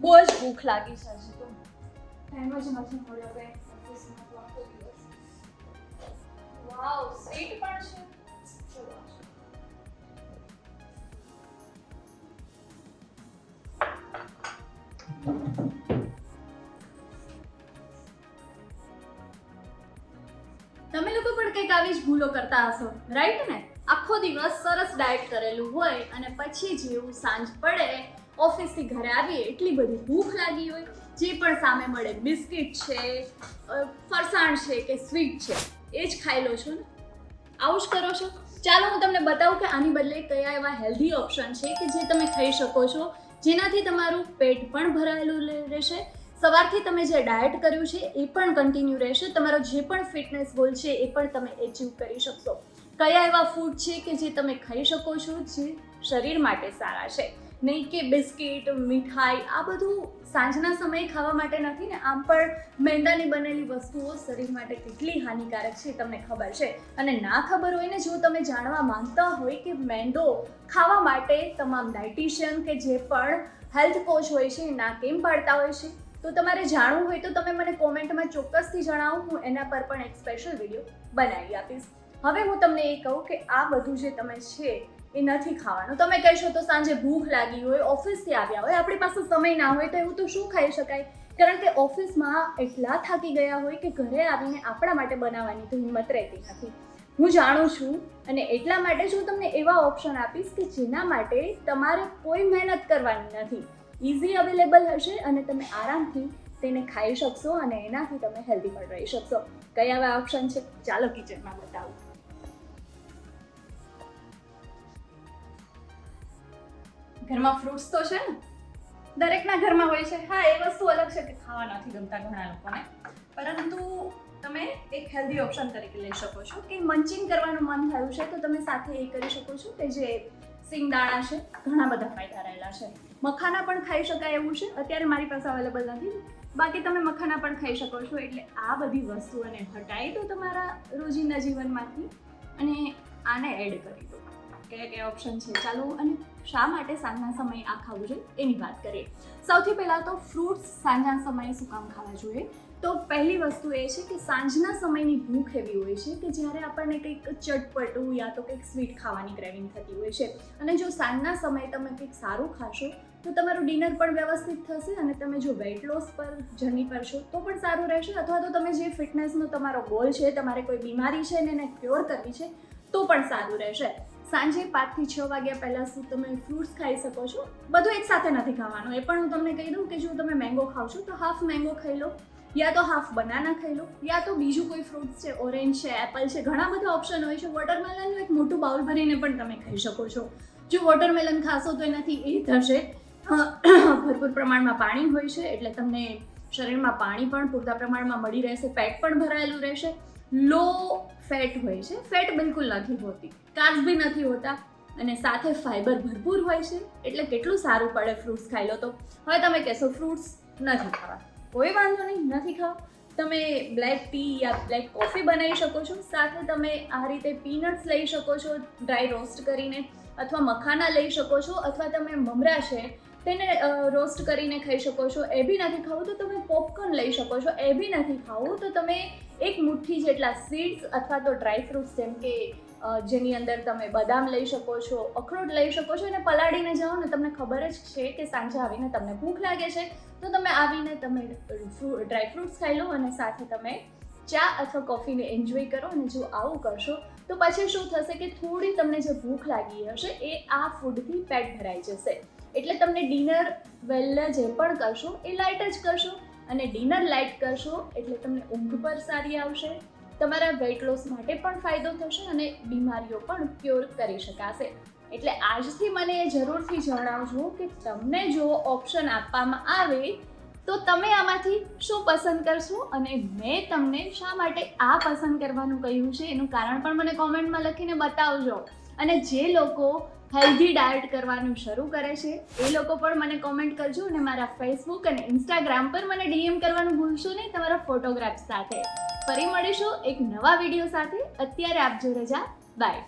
બહુ જ ભૂખ લાગી છે હજી તો. ટાઈમ જ નથી મળ્યો કે ઓફિસમાં તો આખો દિવસ. વાવ સ્વીટ પણ છે. તમે લોકો પણ કંઈક આવી જ ભૂલો કરતા હશો રાઈટ ને? આખો દિવસ સરસ ડાયટ કરેલું હોય અને પછી જેવું સાંજ પડે ઓફિસથી ઘરે આવીએ, એટલી બધી ભૂખ લાગી હોય. જે પણ સામે મળે, બિસ્કિટ છે ફરસાણ છે કે સ્વીટ છે, એ જ ખાઈ લો છો ને. આવું જ કરો છો? ચાલો, હું તમને બતાવું કે આની બદલે કયા એવા હેલ્ધી ઓપ્શન છે કે જે તમે ખાઈ શકો છો, જેનાથી તમારું પેટ પણ ભરાયેલું રહેશે. સવારથી તમે જે ડાયટ કર્યું છે, એ પણ કન્ટિન્યુ રહેશે. તમારો જે પણ ફિટનેસ ગોલ છે, એ પણ તમે એચીવ કરી શકશો. કયા એવા ફૂડ છે કે જે તમે ખાઈ શકો છો, જે શરીર માટે સારા છે? નહીં કે બિસ્કિટ, મીઠાઈ, આ બધું સાંજના સમયે ખાવા માટે નથી ને, આમ પણ મેંદાની બનેલી વસ્તુઓ શરીર માટે કેટલી હાનિકારક છે તમને ખબર છે. અને ના ખબર હોય ને, જો તમે જાણવા માંગતા હોય કે મેંદો ખાવા માટે તમામ ડાયટિશિયન કે જે પણ હેલ્થ કોચ હોય છે ના કેમ પાડતા હોય છે? તો તમારે જાણવું હોય તો તમે મને કોમેન્ટમાં ચોક્કસથી જણાવો, હું એના પર પણ એક સ્પેશિયલ વીડિયો બનાવી આપીશ. હવે હું તમને એ કહું કે આ બધું જે તમે છે એ નથી ખાવાનું. તમે કહેશો તો સાંજે ભૂખ લાગી હોય ઓફિસથી આવ્યા હોય, આપણી પાસે સમય ના હોય તો એવું તો શું ખાઈ શકાય? કારણ કે ઓફિસમાં એટલા થાકી ગયા હોય કે ઘરે આવીને આપણા માટે બનાવવાની તો હિંમત રહેતી નથી. હું જાણું છું અને એટલા માટે જ હું તમને એવા ઓપ્શન આપીશ કે જેના માટે તમારે કોઈ મહેનત કરવાની નથી. ઇઝી અવેલેબલ હશે અને તમે આરામથી તેને ખાઈ શકશો અને એનાથી તમે હેલ્ધી પણ રહી શકશો. કયા એવા ઓપ્શન છે? ચાલો કિચનમાં બતાવું. ઘરમાં ફ્રૂટ્સ તો છે ને, દરેકના ઘરમાં હોય છે. હા, એ વસ્તુ અલગ છે કે ખાવા નથી ગમતા ઘણા લોકોને. પરંતુ તમે એક હેલ્ધી ઓપ્શન તરીકે લઈ શકો છો કે મંચિંગ કરવાનું મન થયું છે તો તમે સાથે એ કરી શકો છો કે જે સિંગદાણા છે, ઘણા બધા ફાયદા રહેલા છે. મખાના પણ ખાઈ શકાય એવું છે. અત્યારે મારી પાસે અવેલેબલ નથી. બાકી તમે મખાના પણ ખાઈ શકો છો. એટલે આ બધી વસ્તુઓને હટાવી દો તમારા રોજિંદા જીવનમાંથી અને આને એડ કરી દો. કયા કયા ઓપ્શન છે. ચાલો, અને શા માટે સાંજના સમયે આ ખાવું જોઈએ? એની વાત કરીએ. સૌથી પહેલાં તો ફ્રૂટ્સ સાંજના સમયે શું કામ ખાવા જોઈએ? તો પહેલી વસ્તુ એ છે કે સાંજના સમયની ભૂખ એવી હોય છે કે જ્યારે આપણને કંઈક ચટપટું યા તો કંઈક સ્વીટ ખાવાની ક્રેવિંગ થતી હોય છે. અને જો સાંજના સમયે તમે કંઈક સારું ખાશો, તો તમારું ડિનર પણ વ્યવસ્થિત થશે અને તમે જો વેઇટ લોસ પર જર્ની કરશો, તો પણ સારું રહેશે. અથવા તો તમે જે ફિટનેસનો તમારો ગોલ છે, તમારે કોઈ બીમારી છે ને એને ક્યોર કરવી છે, તો પણ સારું રહેશે. સાંજે પાંચથી છ વાગ્યા પહેલાં શું તમે ફ્રૂટ્સ ખાઈ શકો છો? બધું એક સાથે નથી ખાવાનું. એ પણ હું તમને કહી દઉં કે જો તમે મેંગો ખાવ છો, તો હાફ મેંગો ખાઈ લો, યા તો હાફ બનાના ખાઈ લો, યા તો બીજું કોઈ ફ્રૂટ્સ છે ઓરેન્જ છે એપલ છે, ઘણા બધા ઓપ્શન હોય છે. વોટરમેલનનું એક મોટું બાઉલ ભરીને પણ તમે ખાઈ શકો છો. જો વોટરમેલન ખાશો તો એનાથી એ થશે. ભરપૂર પ્રમાણમાં પાણી હોય છે, એટલે તમને શરીરમાં પાણી પણ પૂરતા પ્રમાણમાં મળી રહેશે, પેટ પણ ભરાયેલું રહેશે. લો ફેટ હોય છે. ફેટ બિલકુલ નથી હોતી. કાર્બ્સ બી નથી હોતા અને સાથે ફાઈબર ભરપૂર હોય છે. એટલે કેટલું સારું પડે ફ્રૂટ્સ ખાઈ લો તો. હવે તમે કહેશો ફ્રૂટ્સ નથી ખાવા. કોઈ વાંધો નહીં, નથી ખાવા. તમે બ્લેક ટી યા બ્લેક કોફી બનાવી શકો છો. સાથે તમે આ રીતે પીનટ્સ લઈ શકો છો ડ્રાય રોસ્ટ કરીને, અથવા મખાના લઈ શકો છો, અથવા તમે મમરા છે તેને રોસ્ટ કરીને ખાઈ શકો છો. એ બી નથી ખાવું તો તમે પોપકોર્ન લઈ શકો છો. એ બી નથી ખાવું તો તમે એક મુઠ્ઠી જેટલા સીડ્સ અથવા તો ડ્રાય ફ્રૂટ્સ જેમ કે જેની અંદર તમે બદામ લઈ શકો છો, અખરોટ લઈ શકો છો અને પલાળીને જાઓ ને તમને ખબર જ છે કે સાંજે આવીને તમને ભૂખ લાગે છે. તો તમે આવીને તમે ડ્રાય ફ્રૂટ્સ ખાઈ લો અને સાથે તમે ચા અથવા કોફીને એન્જોય કરો અને જો આવું કરશો તો પછી શું થશે કે થોડી તમને જે ભૂખ લાગી હશે એ આ ફૂડથી પેટ ભરાઈ જશે. એટલે તમને ડિનર વેલ જે પણ કરશો, એ લાઇટ જ કરશો. અને ડિનર લાઇટ કરશો એટલે તમને ઊંઘ પર સારી આવશે. તમારા વેઇટ લોસ માટે પણ ફાયદો થશે અને બીમારીઓ પણ ક્યોર કરી શકાશે. એટલે આજથી મને એ જરૂરથી જણાવજો કે તમને જો ઓપ્શન આપવામાં આવે, તો તમે આમાંથી શું પસંદ કરશો અને મેં તમને શા માટે આ પસંદ કરવાનું કહ્યું છે? એનું કારણ પણ મને કોમેન્ટમાં લખીને બતાવજો. અને જે લોકો હેલ્ધી ડાયટ કરવાનું શરૂ કરે છે. એ લોકો પણ મને કોમેન્ટ કરજો અને મારા ફેસબુક અને ઇન્સ્ટાગ્રામ પર મને ડીએમ કરવાનું ભૂલશો નહીં. તમારા ફોટોગ્રાફ સાથે ફરી મળીશું એક નવા વીડિયો સાથે. અત્યારે આપજો રજા બાય